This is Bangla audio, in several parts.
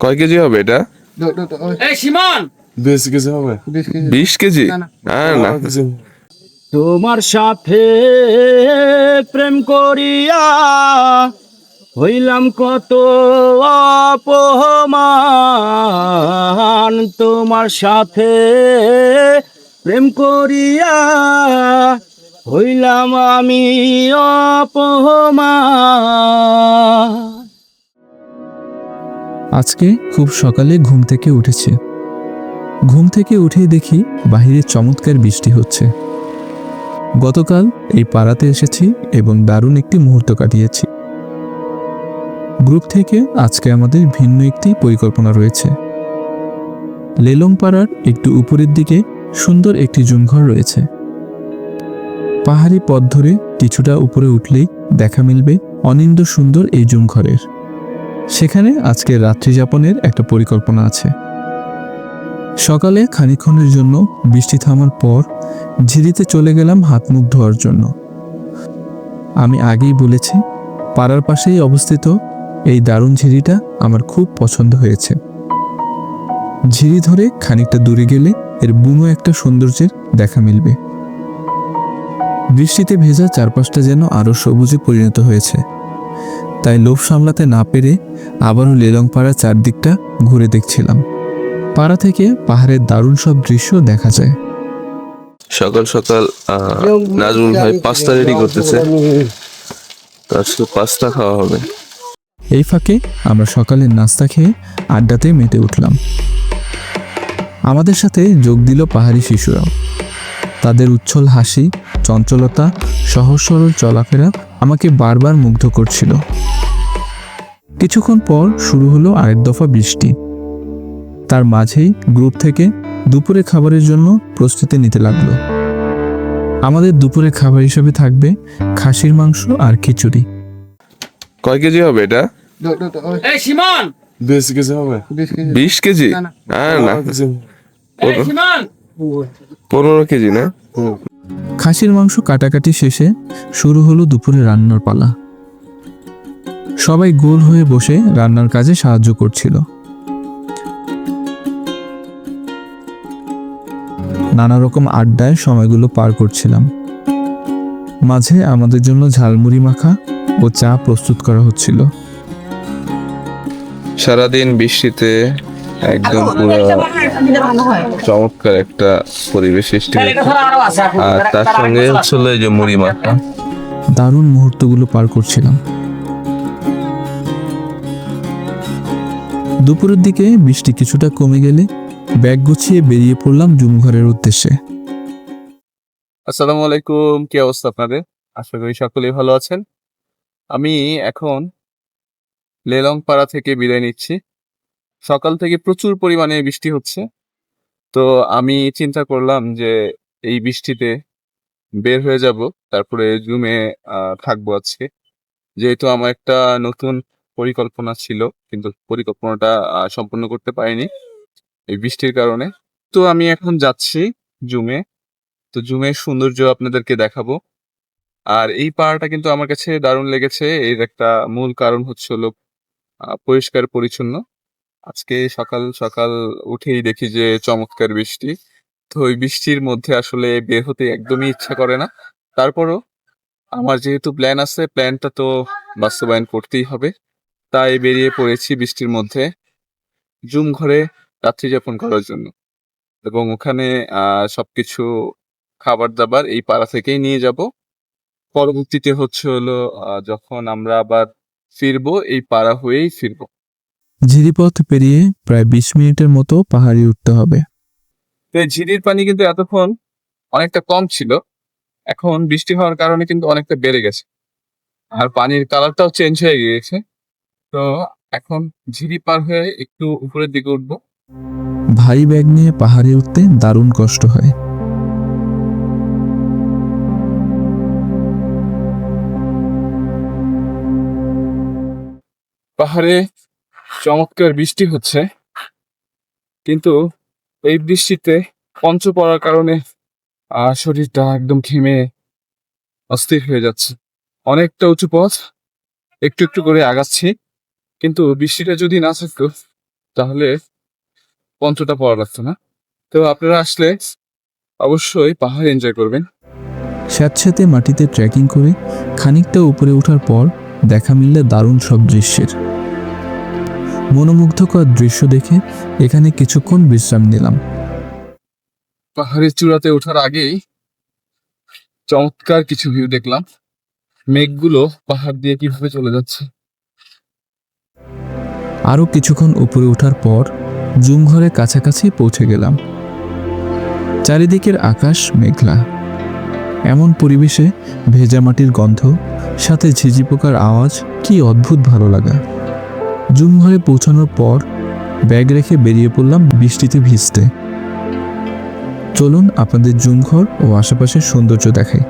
কয় কেজি হবে এটা? এই সিমন! বিশ কেজি হবে। বিশ কেজি। হ্যাঁ না তোমার সাথে প্রেম করিয়া হইলাম কত অপমান। তোমার সাথে প্রেম করিয়া হইলাম আমি অপমান। আজকে খুব সকালে ঘুম থেকে উঠেছে। ঘুম থেকে উঠে দেখি বাহিরে চমৎকার বৃষ্টি হচ্ছে। গতকাল এই পাড়াতে এসেছি এবং দারুণ একটি মুহূর্ত কাটিয়েছি। গ্রুপ থেকে আজকে আমাদের ভিন্ন একটি পরিকল্পনা রয়েছে। লেলং পাড়ার একটু উপরের দিকে সুন্দর একটি জুমঘর রয়েছে। পাহাড়ি পথ ধরে কিছুটা উপরে উঠলেই দেখা মিলবে অনিন্দ সুন্দর এই জুমঘরের। সেখানে আজকে রাত্রি যাপনের একটা পরিকল্পনা আছে। সকালে খানিক্ষণের জন্য বৃষ্টি থামার পর ঝিরিতে চলে গেলাম হাত মুখ ধোয়ার জন্য। আমি আগেই বলেছি, পাড়ার পাশেই অবস্থিত এই দারুণ ঝিরিটা আমার খুব পছন্দ হয়েছে। ঝিরি ধরে খানিকটা দূরে গেলে এর বুনো একটা সৌন্দর্যের দেখা মিলবে। বৃষ্টিতে ভেজা চারপাশটা যেন আরও সবুজে পরিণত হয়েছে। তাই লোভ সামলাতে না পেরে আবারও লেলং পাড়ার চারদিকটা ঘুরে দেখছিলাম। পাড়া থেকে পাহাড়ের দারুণ সব দৃশ্য দেখা যায়। সকাল সকাল নাজমুল ভাই পাস্তা রেডি করতেছে। আজকে পাস্তা খাওয়া হবে। এই ফাঁকে আমরা সকালের নাস্তা খেয়ে আড্ডাতে মেতে উঠলাম। আমাদের সাথে যোগ দিল পাহাড়ি শিশুরাও। তাদের উচ্ছ্বল হাসি চঞ্চলতা সহজ সরল চলাফেরা আমাকে বারবার মুগ্ধ করছিল। কিছুক্ষণ পর শুরু হলো আরেক দফা বৃষ্টি। তার মাঝেই গ্রুপ থেকে দুপুরে খাবারের জন্য প্রস্তুতি নিতে লাগল। আমাদের দুপুরে খাবার হিসেবে থাকবে খাসির মাংস আর খিচুড়ি। কয় কেজি হবে এটা? এই সিমন! বিশ কেজি হবে। বিশ কেজি? না, না। হ্যাঁ পনেরো কেজি না? খাসির মাংস কাটাকাটি শেষে শুরু হলো দুপুরে রান্নার পালা। সবাই গোল হয়ে বসে রান্নার কাজে সাহায্য করছিল। নানা রকম আড্ডায় সময়গুলো পার করছিলাম। মাঝে আমাদের জন্য ঝালমুড়ি মাখা ও চা প্রস্তুত করা হচ্ছিল। সারাদিন বৃষ্টিতে একদম পুরো চমৎকার একটা পরিবেশ সৃষ্টি হয়েছে। আর তার সঙ্গে হচ্ছে হলো এই যে মুড়ি দারুণ মুহূর্তগুলো পার করছিলাম। দুপুরের দিকে বৃষ্টি কিছুটা কমে গেলে ব্যাগ গুছিয়ে বেরিয়ে পড়লাম জুমঘরের উদ্দেশ্যে। আসসালামু আলাইকুম কি অবস্থা আপনাদের? আশা করি সকলেই ভালো আছেন। আমি এখন লেলং পাড়া থেকে বিদায় নিচ্ছি। সকাল থেকে প্রচুর পরিমাণে বৃষ্টি হচ্ছে। তো আমি চিন্তা করলাম যে এই বৃষ্টিতে বের হয়ে যাব, তারপরে জুমে থাকব আজকে। যেহেতু আমার একটা নতুন পরিকল্পনা ছিল, কিন্তু পরিকল্পনাটা সম্পূর্ণ করতে পারিনি এই বৃষ্টির কারণে। তো আমি এখন যাচ্ছি জুমে তো জুমের সৌন্দর্য আপনাদেরকে দেখাবো। আর এই পাহাড়টা কিন্তু আমার কাছে দারুণ লেগেছে। এর একটা মূল কারণ হচ্ছে হলো পরিষ্কার পরিচ্ছন্ন। আজকে সকাল সকাল উঠেই দেখি যে চমৎকার বৃষ্টি। তো ওই বৃষ্টির মধ্যে আসলে বের হতে একদমই ইচ্ছা করে না। তারপরও আমার যেহেতু প্ল্যান আছে প্ল্যানটা তো বাস্তবায়ন করতেই হবে। তাই বেরিয়ে পড়েছি বৃষ্টির মধ্যে জুম ঘরে রাত্রি যাপন করার জন্য। এবং ওখানে সবকিছু খাবার দাবার এই পাড়া থেকেই নিয়ে যাব। পরবর্তীতে হচ্ছে হলো যখন আমরা আবার ফিরবো, এই পাড়া হয়েই ফিরবো। ঝিরিপথ পেরিয়ে প্রায় বিশ মিনিটের মতো পাহাড়ি উঠতে হবে। তো ঝিরির পানি কিন্তু এতক্ষণ অনেকটা কম ছিল। এখন বৃষ্টি হওয়ার কারণে কিন্তু অনেকটা বেড়ে গেছে। আর পানির কালারটাও চেঞ্জ হয়ে গিয়েছে। তো এখন ঝিরি পার হয়ে একটু উপরের দিকে উঠবো। ভারী ব্যাগ নিয়ে পাহাড়ে উঠতে দারুণ কষ্ট হয়। পাহাড়ে চমৎকার বৃষ্টি হচ্ছে। কিন্তু এই বৃষ্টিতে পঞ্চ পড়ার কারণে শরীরটা একদম ঘেমে অস্থির হয়ে যাচ্ছে। অনেকটা উঁচু পথ, একটু একটু করে আগাচ্ছি। কিন্তু বৃষ্টিটা যদি না থাকতো, তাহলে পঞ্চটা পড়া লাগতো না। তো আপনারা আসলে অবশ্যই পাহাড় এনজয় করবেন। স্যাঁতস্যাঁতে মাটিতে ট্রেকিং করে খানিকটা উপরে ওঠার পর দেখা মিললে দারুণ সব দৃশ্যের। মনোমুগ্ধকর দৃশ্য দেখে এখানে কিছুক্ষণ বিশ্রাম নিলাম। পাহাড়ের চূড়াতে ওঠার আগেই চমৎকার কিছু ভিউ দেখলাম। মেঘগুলো পাহাড় দিয়ে কীভাবে চলে যাচ্ছে। আরও কিছুক্ষণ উপরে ওঠার পর জুমঘরের কাছাকাছি পৌঁছে গেলাম। চারিদিকের আকাশ মেঘলা। এমন পরিবেশে ভেজা মাটির গন্ধ সাথে ঝিঝি পোকার আওয়াজ কি অদ্ভুত ভালো লাগা। জুমঘরে পৌঁছানোর পর ব্যাগ রেখে বেরিয়ে পড়লাম বৃষ্টিতে ভিজতে। চলুন আপনাদের জুমঘর ও আশেপাশের সৌন্দর্য দেখাই।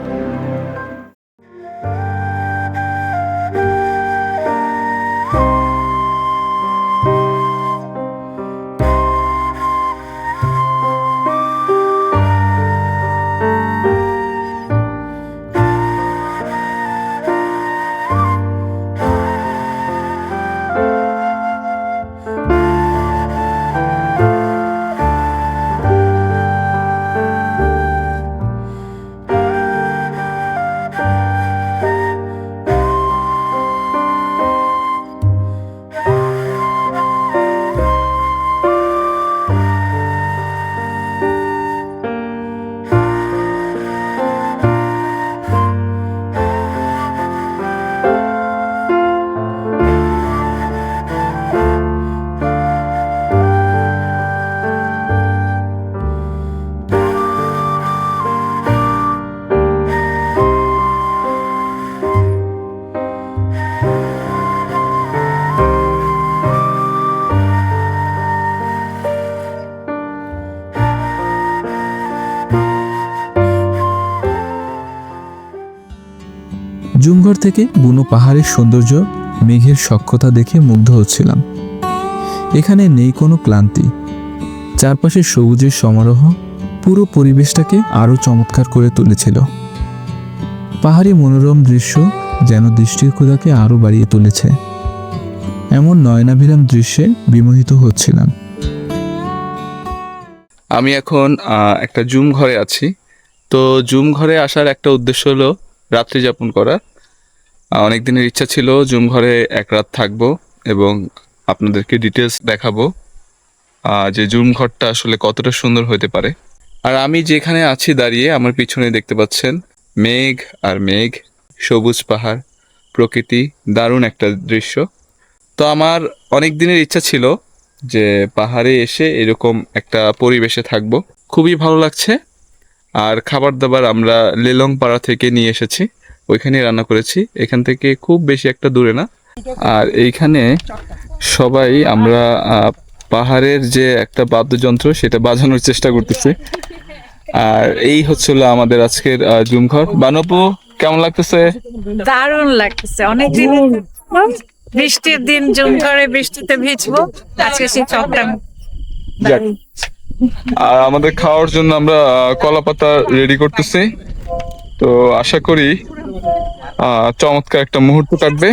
থেকে বুনো পাহাড়ের সৌন্দর্য, মেঘের সক্ষতা দেখে মুগ্ধ হচ্ছিলাম। এখানে নেই কোনো ক্লান্তি। চারপাশে সবুজের সমারোহ, পুরো পরিবেশটাকে আরও চমৎকার করে তুলেছিল। পাহাড়ি মনোরম দৃশ্য যেন দৃষ্টির ক্ষুদাকে আরও বাড়িয়ে তুলেছে। এমন নয়নাভিরাম দৃশ্যে বিমোহিত হচ্ছিলাম। আমি এখন একটা জুম ঘরে আছি। তো জুম ঘরে আসার একটা উদ্দেশ্য হলো রাত্রি যাপন করা। অনেক দিনের ইচ্ছা ছিল জুম ঘরে এক রাত থাকব এবং আপনাদেরকে ডিটেলস দেখাবো যে জুম ঘরটা আসলে কতটা সুন্দর হতে পারে। আর আমি যেখানে আছি দাঁড়িয়ে আমার পিছনে দেখতে পাচ্ছেন মেঘ আর মেঘ, সবুজ পাহাড়, প্রকৃতি, দারুণ একটা দৃশ্য। তো আমার অনেক দিনের ইচ্ছা ছিল যে পাহাড়ে এসে এরকম একটা পরিবেশে থাকব। খুবই ভালো লাগছে। আর খাবার দাবার আমরা লেলং পাড়া থেকে নিয়ে এসেছি। ওইখানে রান্না করেছি। এখান থেকে খুব বেশি একটা দূরে না। আর এইখানে সবাই আমরা পাহাড়ের যে একটা বাদ্যযন্ত্র সেটা বাজানোর চেষ্টা করতেছি। আর এই হচ্ছিল আমাদের আজকের জুমঘর। বানপু কেমন লাগতেছে? দারুণ লাগতেছে। অনেকদিন বৃষ্টির দিন জুম করে বৃষ্টিতে ভিজবো। আজকে সেই চকটা। আর আমাদের খাওয়ার জন্য আমরা কলা পাতা রেডি করতেছি। তো আশা করি চমৎকার একটা মুহূর্ত কাটবে।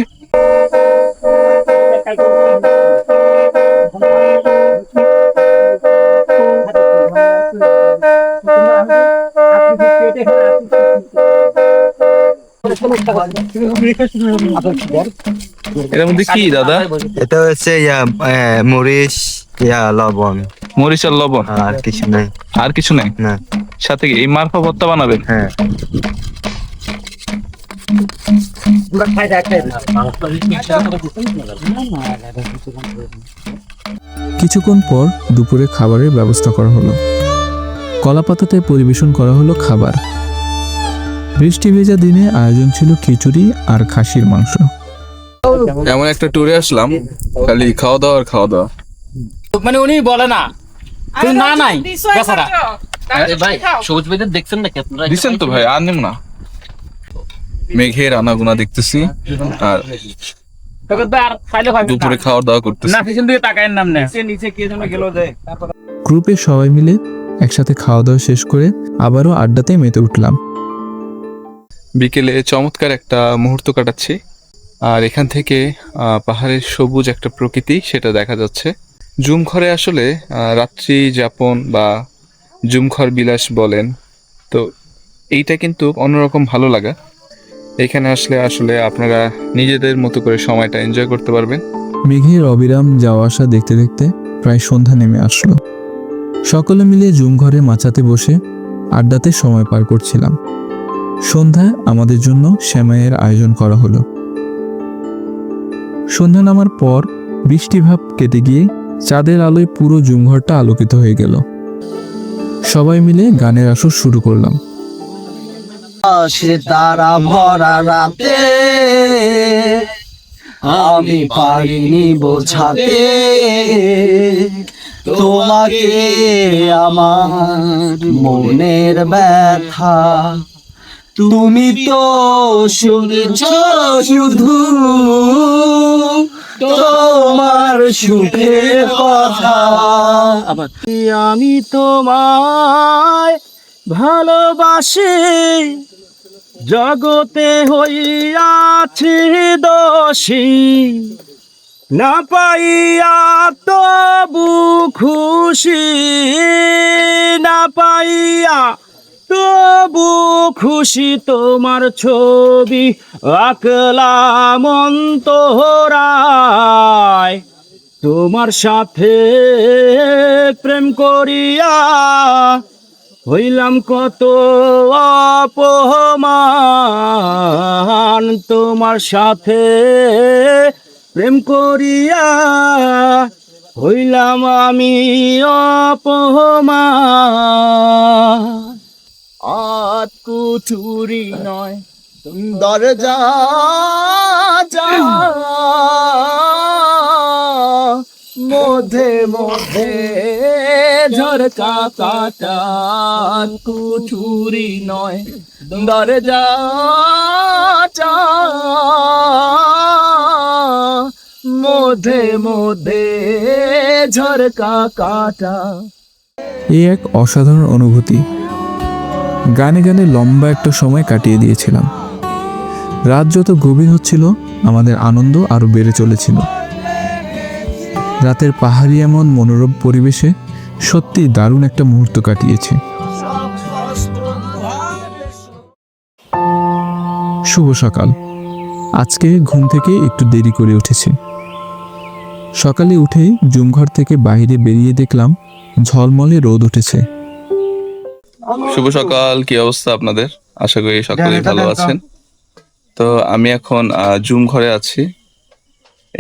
এর মধ্যে কি দাদা? এটা হচ্ছে ইয়া মরিচ ইয়া লবণ। মরিচ আর লবণ? আর কিছু নাই। আর কিছু নাই? না। সাথে এই মারফা ভর্তা বানাবেন? হ্যাঁ। কিছুক্ষণ পর দুপুরে খাবারের ব্যবস্থা করা হলো। কলাপাতাতে পরিবেশন করা হলো খাবার। বৃষ্টি ভেজা দিনে আয়োজন ছিল খিচুড়ি আর খাসির মাংস। এমন একটা ট্যুরে আসলাম খালি খাওয়া দাওয়া আর খাওয়া দাওয়া। মানে উনি বলে না না নাই বেচারা। ভাই সবুজ ভাইদের দেখছেন নাকি আপনারা? দিচ্ছেন তো ভাই আর নেব না। মেঘের আনাগুনা দেখতেছি আর দুপুরে খাওয়া দাওয়া করতেছি। না পিছন দিকে তাকায়ের নাম নেই নিচে কে যেন গেল যে গ্রুপে সবাই মিলে একসাথে খাওয়া দাওয়া শেষ করে আবারও আড্ডাতে মেতে উঠলাম। বিকেলে চমৎকার একটা মুহূর্ত কাটাচ্ছি আর এখান থেকে আহ, পাহাড়ের সবুজ একটা প্রকৃতি সেটা দেখা যাচ্ছে। জুম ঘরে আসলে আহ, রাত্রি যাপন বা জুমঘর বিলাস বলেন। তো এইটা কিন্তু অন্যরকম ভালো লাগা। এখানে আসলে আসলে আপনারা নিজেদের মতো করে সময়টা এনজয় করতে পারবেন। মেঘের অবিরাম যাওয়া আসা দেখতে দেখতে প্রায় সন্ধ্যা নেমে আসলো। সকলে মিলে জুম ঘরে মাচাতে বসে আড্ডাতে সময় পার করছিলাম। সন্ধ্যায় আমাদের জন্য শ্যামাইয়ের আয়োজন করা হলো। সন্ধ্যা নামার পর বৃষ্টিভাব কেটে গিয়ে চাঁদের আলোয় পুরো জুমঘরটা আলোকিত হয়ে গেল। সবাই মিলে গানের আসর শুরু করলাম। তারা ভরা রাতে আমি পারিনি বোঝাতে। তোমাকে আমার মনের ব্যথা তুমি তো শুনেছ শুধু তোমার সুখের কথা। আমি তোমায় ভালোবাসি, জগতে হইয়াছি দোষী না পাইয়া তবু খুশি, না পাইয়া তবু খুশি তোমার ছবি অন্তরায় তোমার সাথে প্রেম করিয়া হইলাম কত অপমান। তোমার সাথে প্রেম করিয়া হইলাম আমি অপমান। আত কুঠুরি নয় যা। মধ্যে মধ্যে ঝরকা কাটা কুঠুরি নয় দরজা মধ্যে মধ্যে ঝরকা কাটা। এ এক অসাধারণ অনুভূতি। গানে গানে লম্বা একটা সময় কাটিয়ে দিয়েছিলাম। রাত যত গভীর হচ্ছিল, আমাদের আনন্দ আরও বেড়ে চলেছিল। রাতের পাহাড়ি এমন মনোরম পরিবেশে সত্যি দারুণ একটা মুহূর্ত কাটিয়েছে। শুভ সকাল। আজকে ঘুম থেকে একটু দেরি করে উঠেছে। সকালে উঠেই জুমঘর থেকে বাইরে বেরিয়ে দেখলাম ঝলমলে রোদ উঠেছে। শুভ সকাল কি অবস্থা আপনাদের? আশা করি সকলেই ভালো আছেন। তো আমি এখন জুম ঘরে আছি।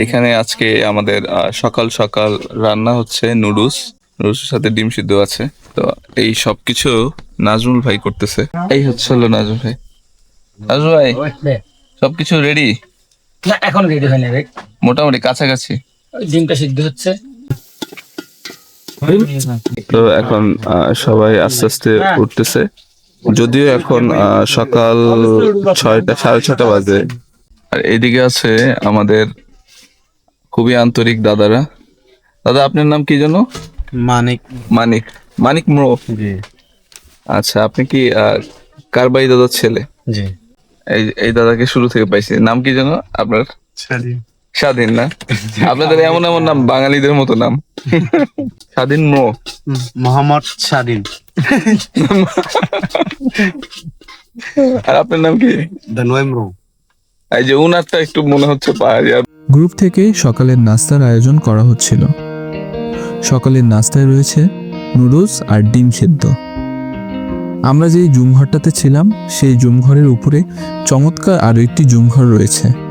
এখানে আজকে আমাদের সকাল সকাল রান্না হচ্ছে নুডলস। নুডলসের সাথে ডিম সিদ্ধ আছে। তো এই সব কিছু নাজমুল ভাই করতেছে। এই হচ্ছে হলো নাজমুল ভাই। নাজমুল ভাই সবকিছু রেডি না এখন রেডি হয়নি রে মোটামুটি কাছাকাছি? ওই ডিমটা সিদ্ধ হচ্ছে। তো এখন আহ, সবাই আস্তে আস্তে উঠতেছে। যদিও এখন আহ, সকাল ছয়টা সাড়ে ছটা বাজে। আর এদিকে আছে আমাদের খুবই আন্তরিক দাদারা। দাদা আপনার নাম কি যেন? মানিক। মানিক। মানিক জি। আচ্ছা আপনি কি আহ, কারবাই দাদার ছেলে? জি। এই এই দাদাকে শুরু থেকে পাইছি। নাম কি যেন আপনার? স্বাধীন না? আপনাদের এমন এমন নাম বাঙালিদের মতো নাম? স্বাধীন মো। মোহাম্মদ স্বাধীন। আর আপনার নাম কি? এই যে উনারটা একটু মনে হচ্ছে পাহাড়ি গ্রুপ থেকে সকালের নাস্তার আয়োজন করা হচ্ছিল। সকালের নাস্তায় রয়েছে নুডলস আর ডিম সেদ্ধ। আমরা যেই জুমঘরটাতে ছিলাম সেই জুমঘরের উপরে চমৎকার আরও একটি জুমঘর রয়েছে।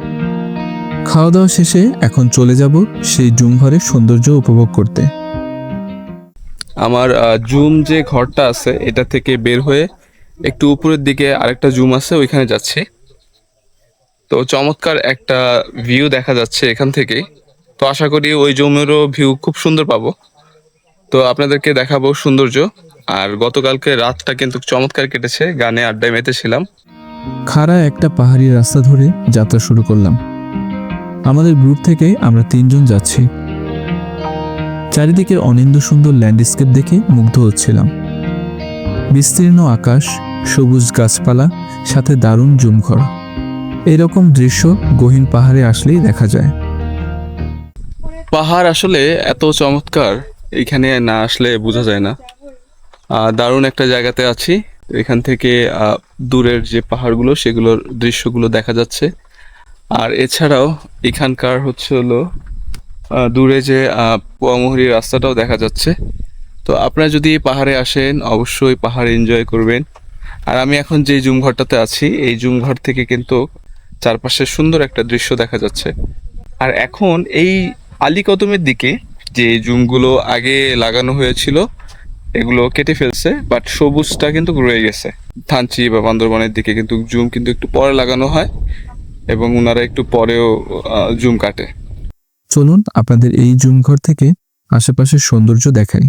খাওয়া দাওয়া শেষে এখন চলে যাব সেই জুম ঘরের সৌন্দর্য উপভোগ করতে। আমার জুম যে ঘরটা আছে এটা থেকে বের হয়ে একটু উপরের দিকে আরেকটা জুম আছে ওইখানে যাচ্ছি। তো চমৎকার একটা ভিউ দেখা যাচ্ছে এখান থেকে তো আশা করি ওই জুমেরও ভিউ খুব সুন্দর পাবো। তো আপনাদেরকে দেখাবো সৌন্দর্য। আর গতকালকে রাতটা কিন্তু চমৎকার কেটেছে গানে আড্ডায় মেতেছিলাম। খাড়া একটা পাহাড়ি রাস্তা ধরে যাত্রা শুরু করলাম। আমাদের গ্রুপ থেকে আমরা তিনজন যাচ্ছি। চারিদিকের অনিন্দ সুন্দর ল্যান্ডস্কেপ দেখে মুগ্ধ হচ্ছিলাম। বিস্তীর্ণ আকাশ, সবুজ গাছপালা, সাথে দারুণ জুমঘর। এরকম দৃশ্য গহীন পাহাড়ে আসলেই দেখা যায়। পাহাড় আসলে এত চমৎকার, এখানে না আসলে বোঝা যায় না। দারুণ একটা জায়গাতে আছি। এখান থেকে দূরের যে পাহাড়গুলো, সেগুলোর দৃশ্যগুলো দেখা যাচ্ছে। আর এছাড়াও এখানকার হচ্ছে হলো দূরে যে পোয়ামুহুরি রাস্তাটাও দেখা যাচ্ছে। তো আপনারা যদি পাহাড়ে আসেন, অবশ্যই পাহাড় এনজয় করবেন। আর আমি এখন যে জুম ঘরটাতে আছি, এই জুম ঘর থেকে কিন্তু চারপাশে সুন্দর একটা দৃশ্য দেখা যাচ্ছে। আর এখন এই আলী কদমের দিকে যে জুমগুলো আগে লাগানো হয়েছিল, এগুলো কেটে ফেলছে বাট সবুজটা কিন্তু রয়ে গেছে। থানচি বা বান্দরবনের দিকে কিন্তু জুম কিন্তু একটু পরে লাগানো হয়। এবং ওনারা একটু পরেও জুম কাটে। চলুন আপনাদের এই জুম ঘর থেকে আশেপাশের সৌন্দর্য দেখাই।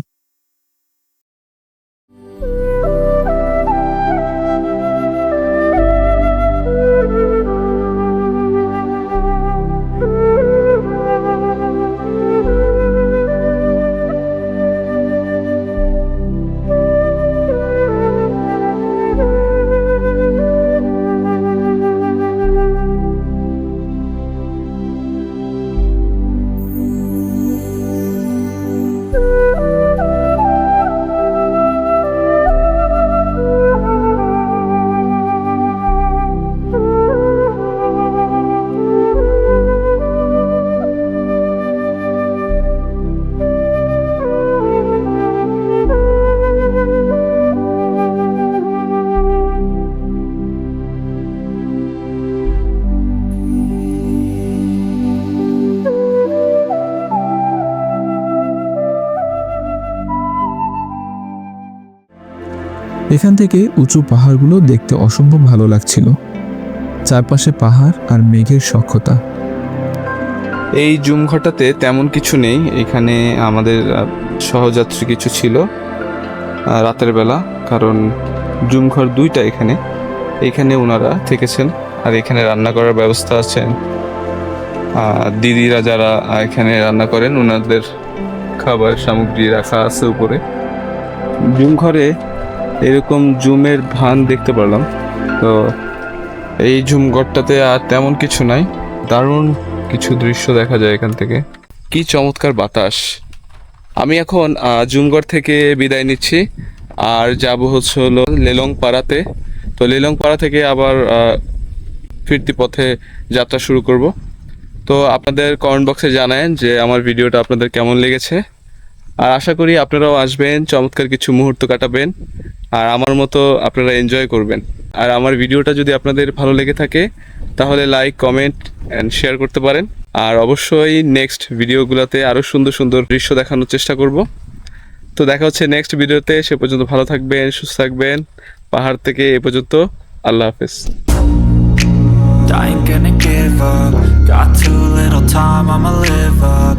এখান থেকে উঁচু পাহাড়গুলো দেখতে অসম্ভব ভালো লাগছিল। চারপাশে পাহাড় আর মেঘের সক্ষতা। এই জুম ঘরটাতে তেমন কিছু নেই। এখানে আমাদের সহযাত্রী কিছু ছিল রাতের বেলা কারণ জুম ঘর দুইটা এখানে। এখানে ওনারা থেকেছেন আর এখানে রান্না করার ব্যবস্থা আছে। আহ, দিদিরা যারা এখানে রান্না করেন ওনাদের খাবার সামগ্রী রাখা আছে উপরে। জুম ঘরে এরকম জুমের ভান দেখতে পারলাম। তো এই জুম ঘরটাতে আর তেমন কিছু নাই। দারুণ কিছু দৃশ্য দেখা যায় এখান থেকে। কি চমৎকার বাতাস। আমি এখন আহ, জুমগড় থেকে বিদায় নিচ্ছি। আর যাব হচ্ছে হলো লেলং পাড়াতে তো লেলং পাড়া থেকে আবার ফিরতি পথে যাত্রা শুরু করব। তো আপনাদের কমেন্ট বক্সে জানায়েন যে আমার ভিডিওটা আপনাদের কেমন লেগেছে। আর আশা করি আপনারাও আসবেন চমৎকার কিছু মুহূর্ত কাটাবেন। আর আমার মতো আপনারা এনজয় করবেন। আর আমার ভিডিওটা যদি আপনাদের ভালো লেগে থাকে তাহলে লাইক কমেন্ট অ্যান্ড শেয়ার করতে পারেন। আর অবশ্যই নেক্সট ভিডিওগুলোতে আরও সুন্দর সুন্দর দৃশ্য দেখানোর চেষ্টা করব। তো দেখা হচ্ছে নেক্সট ভিডিওতে। সে পর্যন্ত ভালো থাকবেন সুস্থ থাকবেন। পাহাড় থেকে এ পর্যন্ত আল্লাহ হাফেজ। I ain't gonna give up. Got too little time, I'ma live up.